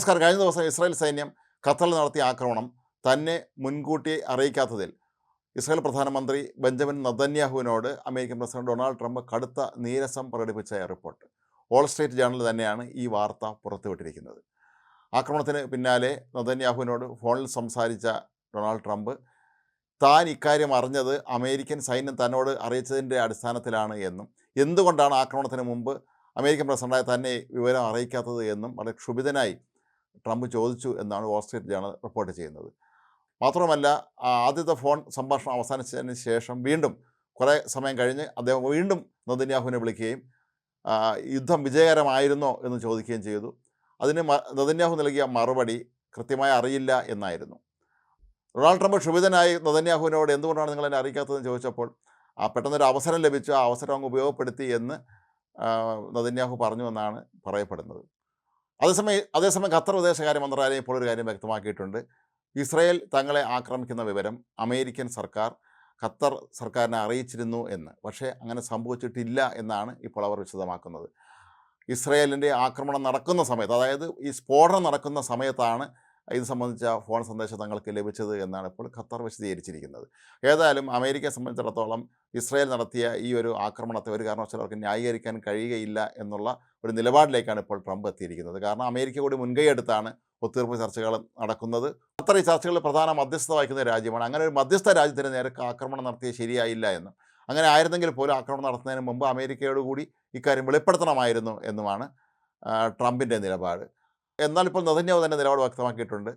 നമസ്കാരം. കഴിഞ്ഞ ദിവസം ഇസ്രായേൽ സൈന്യം ഖത്തറിൽ നടത്തിയ ആക്രമണം തന്നെ മുൻകൂട്ടി അറിയിക്കാത്തതിൽ ഇസ്രായേൽ പ്രധാനമന്ത്രി ബെഞ്ചമിൻ നദന്യാഹുവിനോട് അമേരിക്കൻ പ്രസിഡന്റ് ഡൊണാൾഡ് ട്രംപ് കടുത്ത നീരസം പ്രകടിപ്പിച്ച റിപ്പോർട്ട്. ഓൾ സ്ട്രീറ്റ് ജേണൽ തന്നെയാണ് ഈ വാർത്ത പുറത്തുവിട്ടിരിക്കുന്നത്. ആക്രമണത്തിന് പിന്നാലെ നദന്യാഹുവിനോട് ഫോണിൽ സംസാരിച്ച ഡൊണാൾഡ് ട്രംപ് താൻ ഇക്കാര്യം അറിഞ്ഞത് അമേരിക്കൻ സൈന്യം തന്നോട് അറിയിച്ചതിന്റെ അടിസ്ഥാനത്തിലാണ് എന്നും എന്തുകൊണ്ടാണ് ആക്രമണത്തിന് മുമ്പ് അമേരിക്കൻ പ്രസിഡന്റായ തന്നെ വിവരം അറിയിക്കാത്തത് എന്നും വളരെ ക്ഷുഭിതനായി ട്രംപ് ചോദിച്ചു എന്നാണ് വാൾ സ്ട്രീറ്റ് ജേണൽ റിപ്പോർട്ട് ചെയ്യുന്നത്. മാത്രമല്ല ആദ്യത്തെ ഫോൺ സംഭാഷണം അവസാനിച്ചതിന് ശേഷം വീണ്ടും കുറേ സമയം കഴിഞ്ഞ് അദ്ദേഹം വീണ്ടും നദിന്യാഹുവിനെ വിളിക്കുകയും യുദ്ധം വിജയകരമായിരുന്നോ എന്ന് ചോദിക്കുകയും ചെയ്തു. അതിന് നദന്യാഹു നൽകിയ മറുപടി കൃത്യമായി അറിയില്ല എന്നായിരുന്നു. ഡൊണാൾഡ് ട്രംപ് ക്ഷുഭിതനായി നദന്യാഹുവിനോട് എന്തുകൊണ്ടാണ് നിങ്ങൾ എന്നെ അറിയിക്കാത്തതെന്ന് ചോദിച്ചപ്പോൾ ആ പെട്ടെന്നൊരു അവസരം ലഭിച്ചു ആ അവസരം അങ്ങ് ഉപയോഗപ്പെടുത്തി എന്ന് നദന്യാഹു പറഞ്ഞു എന്നാണ് പറയപ്പെടുന്നത്. അതേസമയം അതേസമയം ഖത്തർ വിദേശകാര്യ മന്ത്രാലയം ഇപ്പോൾ ഒരു കാര്യം വ്യക്തമാക്കിയിട്ടുണ്ട്. ഇസ്രയേൽ തങ്ങളെ ആക്രമിക്കുന്ന വിവരം അമേരിക്കൻ സർക്കാർ ഖത്തർ സർക്കാരിനെ അറിയിച്ചിരുന്നു എന്ന്. പക്ഷേ അങ്ങനെ സംഭവിച്ചിട്ടില്ല എന്നാണ് ഇപ്പോൾ അവർ വിശദമാക്കുന്നത്. ഇസ്രയേലിന്റെ ആക്രമണം നടക്കുന്ന സമയത്ത് അതായത് ഈ സ്ഫോടനം നടക്കുന്ന സമയത്താണ് ഇത് സംബന്ധിച്ച ഫോൺ സന്ദേശം തങ്ങൾക്ക് ലഭിച്ചത് എന്നാണ് ഇപ്പോൾ ഖത്തർ വിശദീകരിച്ചിരിക്കുന്നത്. ഏതായാലും അമേരിക്കയെ സംബന്ധിച്ചിടത്തോളം ഇസ്രയേൽ നടത്തിയ ഈ ഒരു ആക്രമണത്തെ ഒരു കാരണവശാലും അവർക്ക് ന്യായീകരിക്കാൻ കഴിയുകയില്ല എന്നുള്ള ഒരു നിലപാടിലേക്കാണ് ഇപ്പോൾ ട്രംപ് എത്തിയിരിക്കുന്നത്. കാരണം അമേരിക്ക കൂടി മുൻകൈ എടുത്താണ് ഒത്തീർപ്പ് ചർച്ചകൾ നടക്കുന്നത്. ഖത്തർ ഈ ചർച്ചകളിൽ പ്രധാന മധ്യസ്ഥത വഹിക്കുന്ന രാജ്യമാണ്. അങ്ങനെ ഒരു മധ്യസ്ഥ രാജ്യത്തിന് നേരെ ആക്രമണം നടത്തിയത് ശരിയായില്ല എന്ന് അങ്ങനെ ആയിരുന്നെങ്കിൽ പോലും ആക്രമണം നടത്തുന്നതിന് മുമ്പ് അമേരിക്കയോടുകൂടി ഇക്കാര്യം വെളിപ്പെടുത്തണമായിരുന്നു എന്നുമാണ് ട്രംപിന്റെ നിലപാട്. എന്നാൽ ഇപ്പോൾ നദന്യാവ് തന്നെ നിലപാട് വ്യക്തമാക്കിയിട്ടുണ്ട്.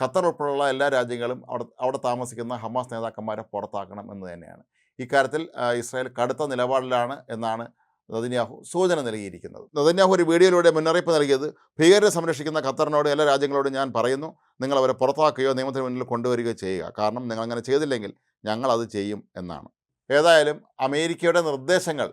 ഖത്തർ ഉൾപ്പെടെയുള്ള എല്ലാ രാജ്യങ്ങളും അവിടെ അവിടെ താമസിക്കുന്ന ഹമാസ് നേതാക്കന്മാരെ പുറത്താക്കണം എന്ന് തന്നെയാണ്. ഇക്കാര്യത്തിൽ ഇസ്രായേൽ കടുത്ത നിലപാടിലാണ് എന്നാണ് നദിന്യാഹു സൂചന നൽകിയിരിക്കുന്നത്. നദിന്യാഹു ഒരു വീഡിയോയിലൂടെ മുന്നറിയിപ്പ് നൽകിയത് ഭീകരരെ സംരക്ഷിക്കുന്ന ഖത്തറിനോട് എല്ലാ രാജ്യങ്ങളോടും ഞാൻ പറയുന്നു നിങ്ങൾ അവരെ പുറത്താക്കുകയോ നിയമത്തിന് മുന്നിൽ കൊണ്ടുവരികയോ ചെയ്യുക. കാരണം നിങ്ങൾ അങ്ങനെ ചെയ്തില്ലെങ്കിൽ ഞങ്ങൾ അത് ചെയ്യും എന്നാണ്. ഏതായാലും അമേരിക്കയുടെ നിർദ്ദേശങ്ങൾ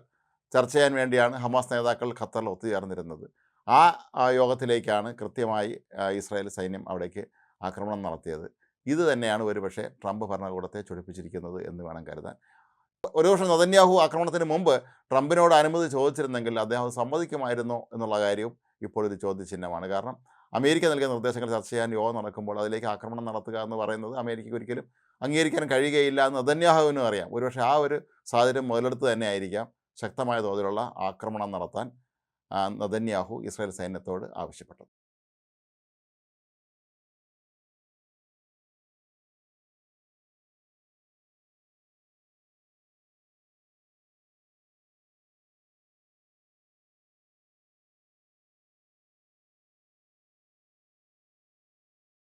ചർച്ച ചെയ്യാൻ വേണ്ടിയാണ് ഹമാസ് നേതാക്കൾ ഖത്തറിൽ ഒത്തുചേർന്നിരുന്നത്. ആ യോഗത്തിലേക്കാണ് കൃത്യമായി ഇസ്രായേൽ സൈന്യം അവിടേക്ക് ആക്രമണം നടത്തിയത്. ഇത് തന്നെയാണ് ഒരുപക്ഷെ ട്രംപ് ഭരണകൂടത്തെ ചൊടിപ്പിച്ചിരിക്കുന്നത് എന്ന് വേണം കരുതാൻ. ഒരുപക്ഷെ നദന്യാഹു ആക്രമണത്തിന് മുമ്പ് ട്രംപിനോട് അനുമതി ചോദിച്ചിരുന്നെങ്കിൽ അദ്ദേഹം സമ്മതിക്കുമായിരുന്നോ എന്നുള്ള കാര്യവും ഇപ്പോൾ ഒരു ചോദ്യചിഹ്നമാണ്. കാരണം അമേരിക്ക നൽകിയ നിർദ്ദേശങ്ങൾ ചർച്ച ചെയ്യാൻ യോഗം നടക്കുമ്പോൾ അതിലേക്ക് ആക്രമണം നടത്തുക എന്ന് പറയുന്നത് അമേരിക്കയ്ക്ക് ഒരിക്കലും അംഗീകരിക്കാൻ കഴിയുകയില്ല എന്ന് നദന്യാഹുവിനും അറിയാം. ഒരുപക്ഷെ ആ ഒരു സാഹചര്യം മുതലെടുത്ത് തന്നെ ആയിരിക്കാം ശക്തമായ തോതിലുള്ള ആക്രമണം നടത്താൻ നദന്യാഹു ഇസ്രായേൽ സൈന്യത്തോട് ആവശ്യപ്പെട്ടത്